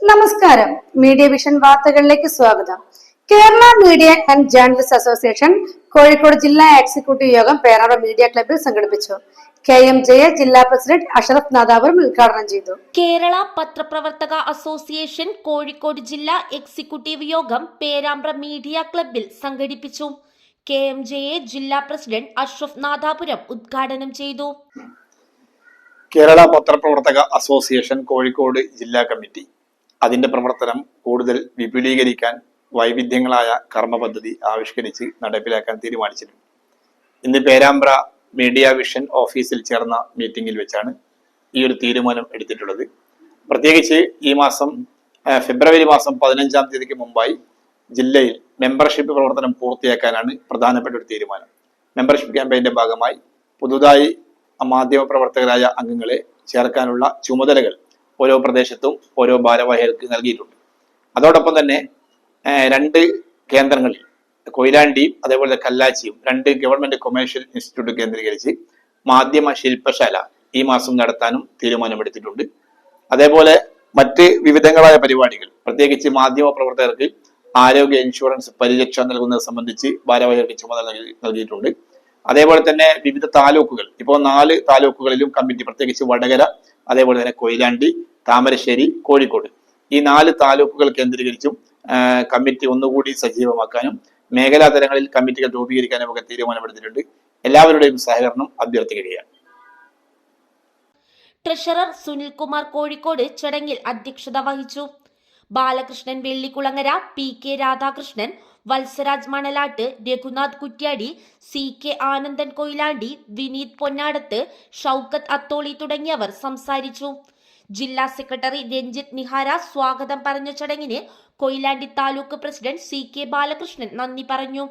നമസ്കാരം. Media vision വാർത്തകളിലേക്ക് സ്വാഗതം. Kerala media and journalist association Kozhikode ജില്ലാ എക്സിക്യൂട്ടീവ് യോഗം പേരാറ മീഡിയ ക്ലബിൽ സംഘടിപ്പിച്ചു. കെ എം ജയ ജില്ലാ പ്രസിഡന്റ് അഷറഫ് നാദാപുരം ഉദ്ഘാടനം ചെയ്തു. കേരള പത്രപ്രവർത്തക അസോസിയേഷൻ കോഴിക്കോട് ജില്ലാ എക്സിക്യൂട്ടീവ് യോഗം പേരാമ്പ്ര മീഡിയ ക്ലബിൽ സംഘടിപ്പിച്ചു. കെ എം ജെ ജില്ലാ പ്രസിഡന്റ് അഷ്റഫ് നാദാപുരം ഉദ്ഘാടനം ചെയ്തു. കേരള പത്രപ്രവർത്തക അസോസിയേഷൻ കോഴിക്കോട് ജില്ലാ കമ്മിറ്റി അതിന്റെ പ്രവർത്തനം കൂടുതൽ വിപുലീകരിക്കാൻ വൈവിധ്യങ്ങളായ കർമ്മ പദ്ധതി ആവിഷ്കരിച്ച് നടപ്പിലാക്കാൻ തീരുമാനിച്ചിട്ടുണ്ട്. ഇന്ന് പേരാമ്പ്ര മീഡിയ വിഷൻ ഓഫീസിൽ ചേർന്ന മീറ്റിംഗിൽ വെച്ചാണ് ഈ ഒരു തീരുമാനം എടുത്തിട്ടുള്ളത്. പ്രത്യേകിച്ച് ഈ മാസം ഫെബ്രുവരി മാസം പതിനഞ്ചാം തീയതിക്ക് മുമ്പായി ജില്ലയിൽ മെമ്പർഷിപ്പ് പ്രവർത്തനം പൂർത്തിയാക്കാനാണ് പ്രധാനപ്പെട്ട ഒരു തീരുമാനം. മെമ്പർഷിപ്പ് ക്യാമ്പയിന്റെ ഭാഗമായി പുതുതായി മാധ്യമ പ്രവർത്തകരായ അംഗങ്ങളെ ചേർക്കാനുള്ള ചുമതലകൾ ഓരോ പ്രദേശത്തും ഓരോ ഭാരവാഹികൾക്ക് നൽകിയിട്ടുണ്ട്. അതോടൊപ്പം തന്നെ രണ്ട് കേന്ദ്രങ്ങളിൽ കൊയിലാണ്ടിയും അതേപോലെ കല്ലാച്ചിയും രണ്ട് ഗവൺമെന്റ് കൊമേഴ്ഷ്യൽ ഇൻസ്റ്റിറ്റ്യൂട്ട് കേന്ദ്രീകരിച്ച് മാധ്യമ ശില്പശാല ഈ മാസം നടത്താനും തീരുമാനമെടുത്തിട്ടുണ്ട്. അതേപോലെ മറ്റ് വിവിധങ്ങളായ പരിപാടികൾ പ്രത്യേകിച്ച് മാധ്യമ പ്രവർത്തകർക്ക് ആരോഗ്യ ഇൻഷുറൻസ് പരിരക്ഷ നൽകുന്നത് സംബന്ധിച്ച് ഭാരവാഹികൾക്ക് ചുമതല നൽകി നൽകിയിട്ടുണ്ട്. അതേപോലെ തന്നെ വിവിധ താലൂക്കുകൾ. ഇപ്പോൾ നാല് താലൂക്കുകളിലും കമ്മിറ്റി പ്രത്യേകിച്ച് വടകര അതേപോലെ തന്നെ കൊയിലാണ്ടി താമരശ്ശേരി കോഴിക്കോട്. ഈ നാല് താലൂക്കുകൾ കേന്ദ്രീകരിച്ചും കമ്മിറ്റി ഒന്നുകൂടി സജീവമാക്കാനും മേഖലാ തലങ്ങളിൽ കമ്മിറ്റികൾ രൂപീകരിക്കാനും ഒക്കെ തീരുമാനമെടുത്തിട്ടുണ്ട്. എല്ലാവരുടെയും സഹകരണം അഭ്യർത്ഥിക്കുകയാണ്. ട്രഷറർ സുനിൽ സുനിൽകുമാർ കോഴിക്കോട് ചടങ്ങിൽ അധ്യക്ഷത വഹിച്ചു. Balakrishnan Vellikulangara P K Radhakrishnan Valsaraj Manalatt Raghunath Kuttiadi C K Anandan Koyilandy Vineeth Ponnadath Shoukath Atholi തുടങ്ങിയവർ സംസാരിച്ചു. ജില്ലാ സെക്രട്ടറി രഞ്ജിത്ത് നിഹാര സ്വാഗതം പറഞ്ഞ ചടങ്ങിന് Koyilandy taluk president C K Balakrishnan നന്ദി പറഞ്ഞു.